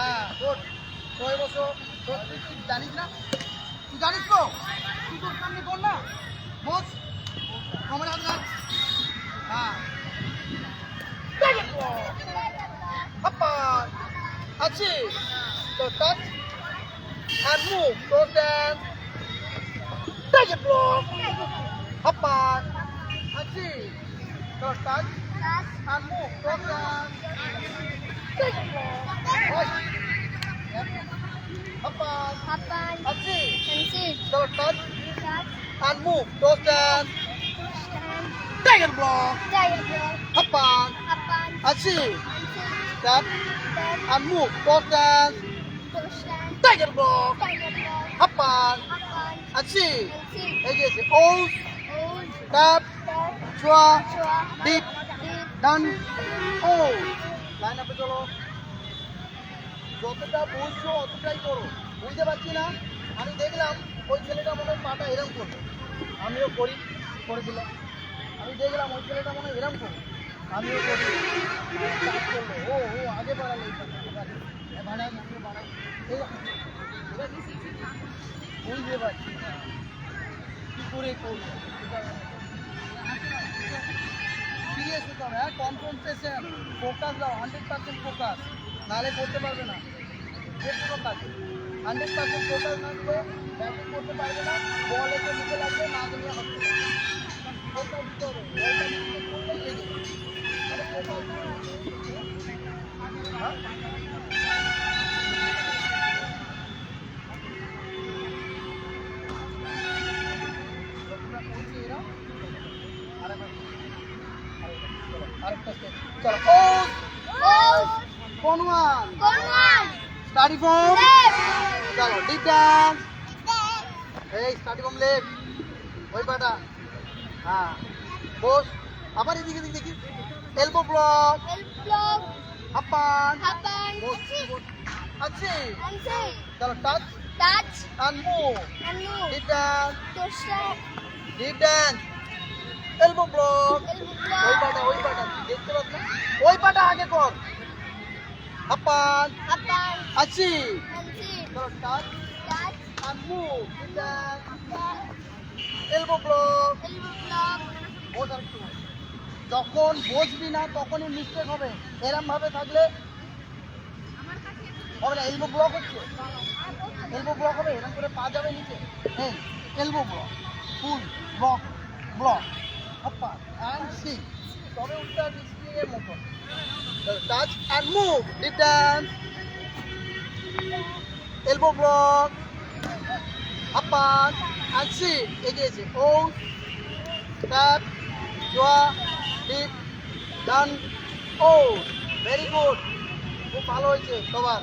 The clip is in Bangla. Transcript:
হ্যাঁ গুড ছয় বছর তোর তুই জানিস না? তুই জানিস তো? তুই তোর সামনে কর না? বস আমার হাত রাখ হ্যাঁ। আছে। তো touch and move so then take it block Papa, আছে। তো touch and move so then Cat, and move then Stand, take block Tiger Block, Up Papa, Papan, আছে Hansit, that Ted, and move so then Toshan, block Tiger Block, Papa, Papan, আছে Hansit, এই যে Old, চুয়া Chua, Deep, ডান ও লাইন আপে চলো যতটা বুঝছ অতটাই করো বুঝতে পারছি না আমি দেখলাম ওই ছেলেটা মনে হয় পাটা এরম করবে আমিও করি, করে দিলাম। আমি দেখলাম ওই ছেলেটা মনে হয় এরম করল। আমিও করি। কাজ করল ও ও, আগে বাড়ালো এই বাড়াই বুঝতে পারছি কি করে করব? হবে হ্যাঁ? ফোকাস দাও হান্ড্রেড পার্সেন্ট ফোকাস নাহলে করতে পারবে না। হান্ড্রেড পার্সেন্ট ফোকাস না দিলে ব্যাটিং করতে পারবে না বল এসে নিচে লাগবে না দিলে হবে দিতে বলটা নিচে দিতে চলো, আরেকটা step। চলো কোন ওয়ান স্টাডি ফর্ম Left, এই স্টাডি ফর্ম লেফট ওই পাটা। হ্যাঁ। বস আবার এদিকে এদিকে দেখি। এলবো ব্লক Block, আপান Papan, বস বস আছে চলো টাচ মুভ Anu, ডিপ ডান Toshan, ডিপ ডান এলবো ব্লক Elf ওই পাটা ওই পাটা। দেখতে পাচ্ছ? না ওই পাটা আগে কর। আপান Papan, আছি Hansit, চলো touch Touch, elbow block Elf Block, আর একটু। যখন বসবি না তখনই মিস্টেক হবে। এরম ভাবে থাকলে হবে না এলবো ব্লক হচ্ছে। এলবো ব্লক হবে এরকম করে পা যাবে নিচে। এই elbow block full block block upper and see তবে উল্টা ডিস্ট্রিং এর মতো touch and move deep dance elbow block upper and see এগিয়েছে। ও ট্যাপ জোয়া ডিপ ডান, ও, ভেরি গুড। খুব ভালো হয়েছে সবার